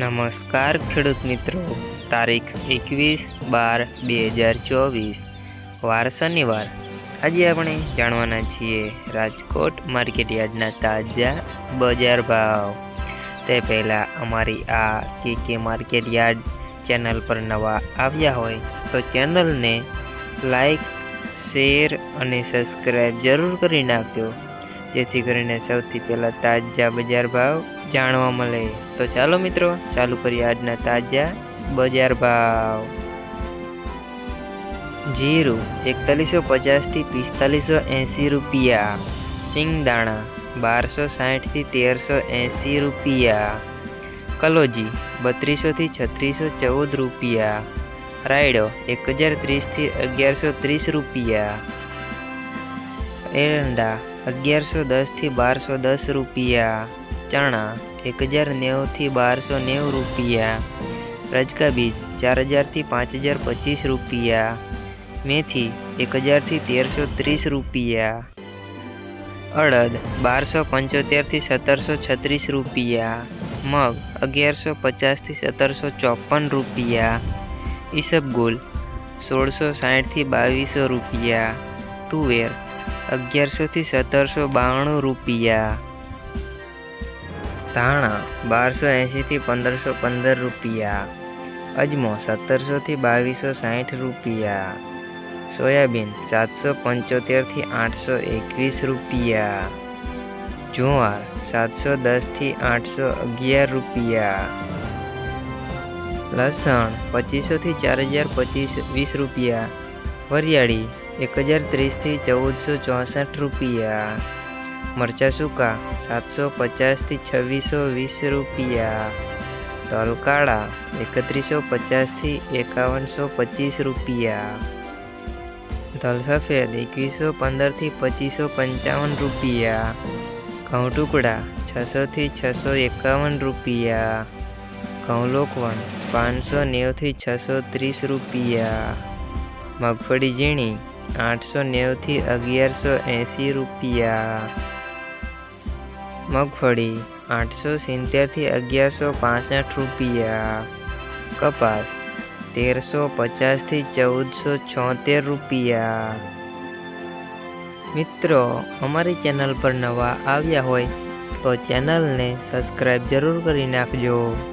નમસ્કાર ખેડૂત મિત્રો. તારીખ એકવીસ બાર બે હજાર ચોવીસ. વાર શનિવાર. આજે આપણે જાણવાના છીએ રાજકોટ માર્કેટ યાર્ડના તાજા બજાર ભાવ. તે પહેલાં અમારી આ કે કે માર્કેટયાર્ડ ચેનલ પર નવા આવ્યા હોય તો ચેનલને લાઈક, શેર અને સબસ્ક્રાઈબ જરૂર કરી નાખજો. જેથી કરીને સૌથી પહેલાં તાજા બજાર ભાવ જાણવા મળે. તો ચાલો મિત્રો, ચાલુ કરીએ આજના તાજા બજાર ભાવ. જીરું એકતાલીસો પચાસથી પિસ્તાલીસો એંસી રૂપિયા. સિંગદાણા બારસો સાઠથી તેરસો એંસી રૂપિયા. કલોજી બત્રીસોથી છત્રીસો ચૌદ રૂપિયા. રાયડો એક હજાર ત્રીસથી અગિયારસો ત્રીસ રૂપિયા. એરંડા અગિયારસો દસથી બારસો દસ રૂપિયા, ચણા એક હજાર નેવુંથી બારસો નેવું રૂપિયા, રજકા બીજ ચાર હજારથી પાંચ હજાર પચીસ રૂપિયા, મેથી એક હજારથી તેરસો ત્રીસ રૂપિયા, અડદ બારસો પંચોતેરથી સત્તરસો છત્રીસ રૂપિયા, મગ અગિયારસો પચાસથી સત્તરસો ચોપન રૂપિયા, ઈસબગુલ સોળસો સાઠથી બાવીસો રૂપિયા, તુવેર અગિયારસોથી સત્તરસો બાણું રૂપિયા. ધાણા બારસો એંશીથી પંદરસો પંદર રૂપિયા. અજમો સત્તરસોથી બાવીસો સાઠ રૂપિયા. સોયાબીન સાતસો પંચોતેરથી આઠસો એકવીસ રૂપિયા. જુવાર સાતસો દસથી આઠસો અગિયાર રૂપિયા. લસણ પચીસોથી ચાર હજાર પચીસ વીસ રૂપિયા. વરિયાળી એક હજાર ત્રીસથી ચૌદસો ચોસઠ રૂપિયા. મરચાં સૂકા સાતસો પચાસથી છવ્વીસો વીસ રૂપિયા. તલકાળા એકત્રીસો પચાસથી એકાવનસો પચીસ રૂપિયા. તલ સફેદ એકવીસો પંદરથી પચીસો પંચાવન રૂપિયા. ઘઉં ટુકડા છસોથી છસો એકાવન રૂપિયા. ઘઉં લોકવણ પાંચસો નેવુંથી છસો ત્રીસ રૂપિયા. મગફળી ઝીણી આઠસો નેવુંથી અગિયારસો એંસી રૂપિયા. મગફળી આઠસો સિત્તેરથી અગિયારસો પાસઠ રૂપિયા. કપાસ તેરસો પચાસથી ચૌદસો છોતેર રૂપિયા. મિત્રો, અમારી ચેનલ પર નવા આવ્યા હોય તો ચેનલને સબસ્ક્રાઈબ જરૂર કરી નાખજો.